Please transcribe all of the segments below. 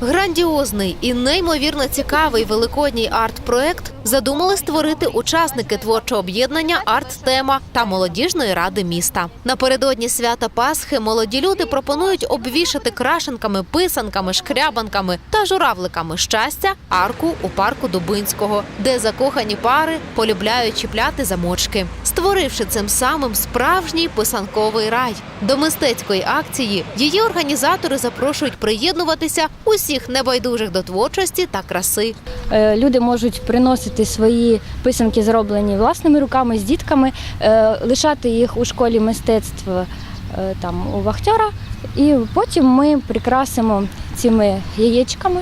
Грандіозний і неймовірно цікавий великодній арт-проект задумали створити учасники творчого об'єднання Арт-тема та молодіжної ради міста. Напередодні свята Пасхи молоді люди пропонують обвішати крашенками, писанками, шкрябанками та журавликами щастя арку у парку Дубинського, де закохані пари полюбляють чіпляти замочки, створивши цим самим справжній писанковий рай. До мистецької акції її організатори запрошують приєднуватися усіх небайдужих до творчості та краси. Е, Люди можуть приносити свої писанки, зроблені власними руками з дітками, е, лишати їх у школі мистецтв е, там у вахтера, і потім ми прикрасимо цими яєчками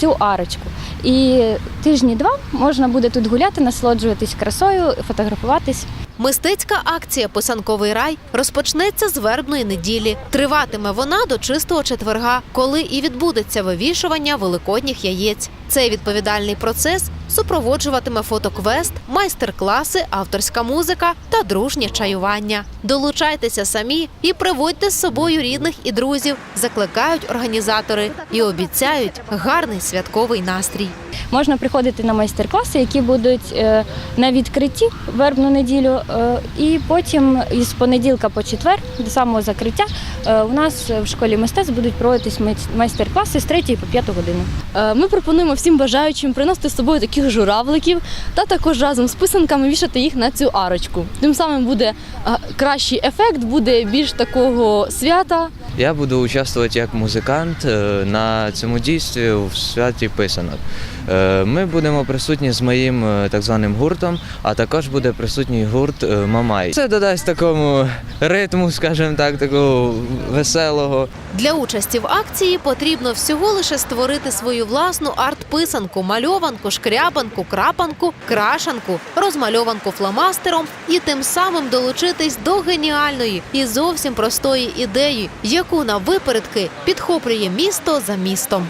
цю арочку. І тижні два можна буде тут гуляти, насолоджуватись красою, фотографуватись. Мистецька акція Писанковий рай розпочнеться з вербної неділі. Триватиме вона до чистого четверга, коли і відбудеться вивішування великодніх яєць. Цей відповідальний процес супроводжуватиме фотоквест, майстер-класи, авторська музика та дружнє чаювання. Долучайтеся самі і приводьте з собою рідних і друзів, закликають організатори і обіцяють гарний святковий настрій. Можна приходити на майстер-класи, які будуть е, на відкритті вербну неділю, е, і потім із понеділка по четвер до самого закриття е, у нас в школі мистецтв будуть проводитись майстер-класи з 3 по 5 годину. Е, Ми пропонуємо всім бажаючим приносити з собою таких журавликів та також разом з писанками вішати їх на цю арочку. Тим самим буде кращий ефект, буде більш такого свята. Я буду участвувати як музикант е, на цьому дійстві в святі писанок. Е, Ми будемо присутні з моїм е, так званим гуртом, а також буде присутній гурт Мамай. Це додасть такому ритму, скажімо так, такого веселого. Для участі в акції потрібно всього лише створити свою власну арт-писанку, мальованку, шкрябанку, крапанку, крашанку, розмальованку фломастером і тим самим долучитись до геніальної і зовсім простої ідеї, яку на випередки підхоплює місто за містом.